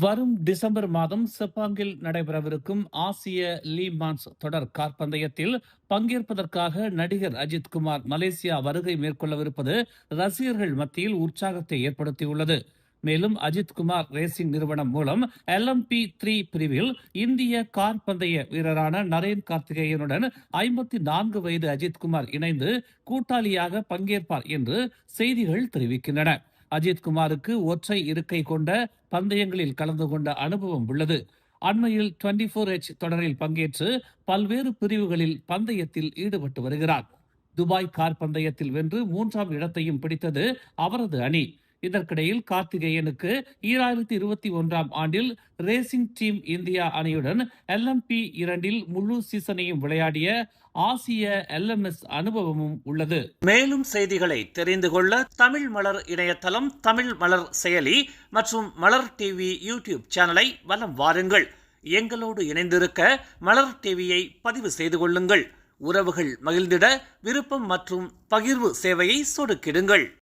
வரும் டிசம்பர் மாதம் செப்பாங்கில் நடைபெறவிருக்கும் ஆசிய லீமான்ஸ் தொடர் கார்பந்தயத்தில் பங்கேற்பதற்காக நடிகர் அஜித் குமார் மலேசியா வருகை மேற்கொள்ளவிருப்பது ரசிகர்கள் மத்தியில் உற்சாகத்தை ஏற்படுத்தியுள்ளது. மேலும் அஜித் குமார் ரேசிங் நிறுவனம் மூலம் எல்எம்பி த்ரீ பிரிவில் இந்திய கார் பந்தய வீரரான நரேன் கார்த்திகேயனுடன் ஐம்பத்தி நான்கு வயது அஜித் குமார் இணைந்து கூட்டாளியாக பங்கேற்பார் என்று செய்திகள் தெரிவிக்கின்றன. அஜித்குமாருக்கு ஒற்றை இருக்கை கொண்ட பந்தயங்களில் கலந்து கொண்ட அனுபவம் உள்ளது. அண்மையில் டுவெண்டி ஃபோர் ஹெச் தொடரில் பங்கேற்று பல்வேறு பிரிவுகளில் பந்தயத்தில் ஈடுபட்டு வருகிறார். துபாய் கார் பந்தயத்தில் வென்று மூன்றாம் இடத்தையும் பிடித்தது அவரது அணி. இதற்கிடையில் கார்த்திகேயனுக்கு ஈராயிரத்தி இருபத்தி ஒன்றாம் ஆண்டில் ரேசிங் டீம் இந்தியா அணியுடன் எல்எம்பி இரண்டில் முழு சீசனையும் விளையாடிய ஆசிய எல்எம்எஸ் அனுபவமும் உள்ளது. மேலும் செய்திகளை தெரிந்து கொள்ள தமிழ் மலர் இணையதளம் தமிழ் மலர் செயலி மற்றும் மலர் டிவி யூடியூப் சேனலை வலம் வாருங்கள். எங்களோடு இணைந்திருக்க மலர் டிவியை பதிவு செய்து கொள்ளுங்கள். உறவுகள் மகிழ்ந்திட விருப்பம் மற்றும் பகிர்வு சேவையை சொடுக்கிடுங்கள்.